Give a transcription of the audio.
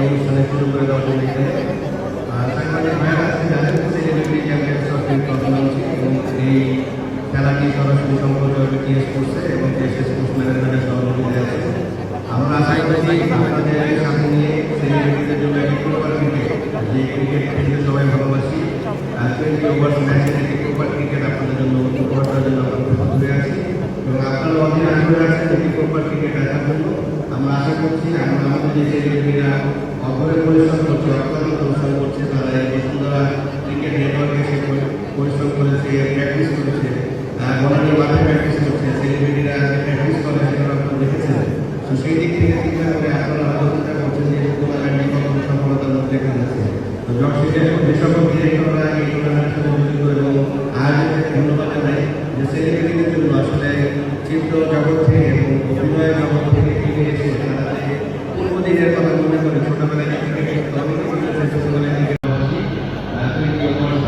অনুষ্ঠানে শুরু করে দেওয়ার জন্য খেলাটি সরাসরি এবং টিএসএস করছি আপনাদের জন্য যে ক্রিকেট খেলতে সবাই ভালোবাসি। টোয়েন্টি ওভার ম্যাচের ক্রিকেট আপনাদের জন্য উপহার এবং আপনারা অধীন আগ্রহ আছেন একটি জন্য আমরা আশা করছি আমরা আমাদের যে সেলিব্রিটিরা অপরে পরিশ্রম করছে অক্লান্ত পরিশ্রম করছে, তারা এই বসুন্ধরা ক্রিকেট নেটওয়ার্কে সে পরি- পরিশ্রম করেছে প্র্যাকটিস করেছে বলারের মাঠে প্র্যাকটিস করছে সেলিব্রিটিরা প্র্যাকটিস করে সেগুলো আপনারা দেখেছেন তো সেই দিক থেকে চিন্তা করে আপনারা আলোচনা করছেন যে টুর্নামেন্টে কত সফলতার মধ্যে রেখে যাচ্ছে। তো জর্সিদের সকল ডিরেক্টররা এই টুর্নামেন্টের সাথে জড়িত এবং আয়োজকদের ধন্যবাদ জানাই যে সেলিব্রিটিদের জন্য আসলে চিত্র জগৎ থেকে অভিনয় জগৎ থেকে ফিরে এসে তারা যে পূর্বদিনের কথা মনে করে ছোটবেলায় যে ক্রিকেট খেলতো টোয়েন্টি ওভার